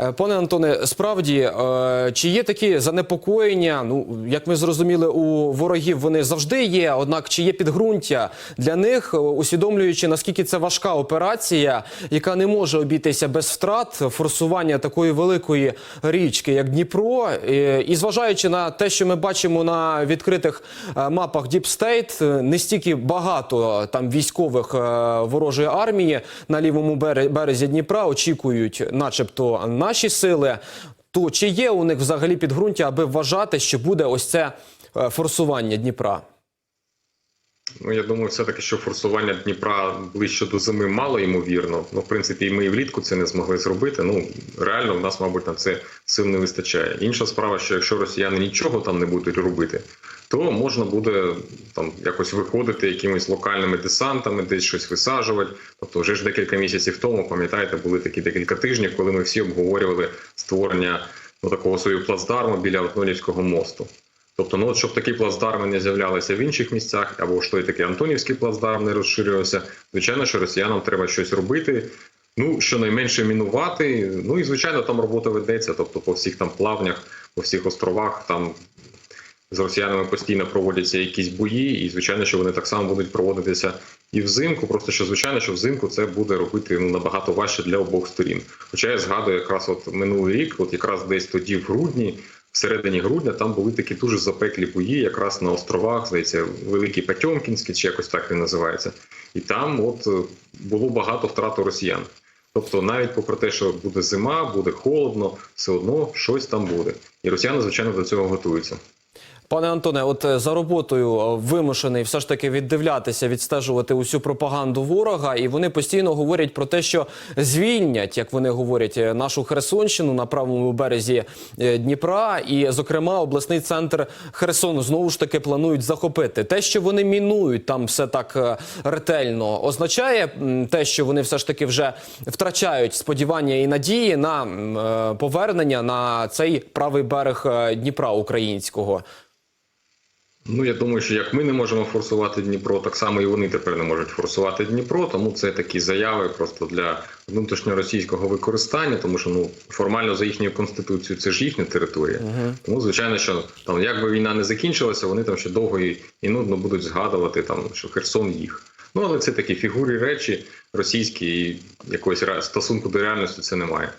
Е, Пане Антоне, справді е, чи є такі занепокоєння? Ну як ми зрозуміли, у ворогів вони завжди є. Однак чи є підґрунтя для них, е, усвідомлюючи наскільки це важка операція, яка не може обійтися без втрат форсування такої великої річки, як Дніпро, і зважаючи на те, що ми бачимо на відкритих мапах е, не стільки багато там військових ворожої армії на лівому бере- березі Дніпра очікують, начебто, наші сили. То чи є у них взагалі підґрунтя, аби вважати, що буде ось це е, форсування Дніпра? Ну, я думаю, все-таки, що форсування Дніпра ближче до зими мало ймовірно. Ну, в принципі, і ми і влітку це не змогли зробити. Ну, реально, в нас, мабуть, на це сил не вистачає. Інша справа, що якщо росіяни нічого там не будуть робити, то можна буде там якось виходити якимись локальними десантами, десь щось висаджувати. Тобто, вже ж декілька місяців тому, пам'ятаєте, були такі декілька тижнів, коли ми всі обговорювали створення ну, такого свого плацдарму біля Отнолівського мосту. Тобто, ну от щоб такі плацдарми не з'являлися в інших місцях, або ж той такий Антонівський плацдарм не розширювався. Звичайно, що росіянам треба щось робити. Ну, щонайменше мінувати. Ну і звичайно, там робота ведеться. Тобто, по всіх там плавнях, по всіх островах, там з росіянами постійно проводяться якісь бої, і звичайно, що вони так само будуть проводитися і взимку. Просто що звичайно, що взимку це буде робити ну набагато важче для обох сторін. Хоча я згадую, якраз от минулий рік, от якраз десь тоді, в грудні, в середині грудня, там були такі дуже запеклі бої, якраз на островах, здається, Великий Патьомкінський, чи якось так він називається. І там от е, було багато втрат росіян. Тобто, навіть попри те, що буде зима, буде холодно, все одно щось там буде. І росіяни, звичайно, до цього готуються. Пане Антоне, от е, за роботою е, вимушений все ж таки віддивлятися, відстежувати усю пропаганду ворога, і вони постійно говорять про те, що звільнять, як вони говорять, е, нашу Херсонщину на правому березі Дніпра, і, зокрема, обласний центр Херсону знову ж таки планують захопити. Те, що вони мінують там все так ретельно, означає те, що вони все ж таки вже втрачають сподівання і надії на повернення на цей правий берег Дніпра українського. Ну я думаю, що як ми не можемо форсувати Дніпро, так само і вони тепер не можуть форсувати Дніпро. Тому це такі заяви просто для внутрішньоросійського використання, тому що ну формально за їхньою конституцією це ж їхня територія. Тому звичайно, що там як би війна не закінчилася, вони там ще довго і, і нудно будуть згадувати там, що Херсон їх. Ну але це такі фігурі речі російські і якогось стосунку до реальності це немає.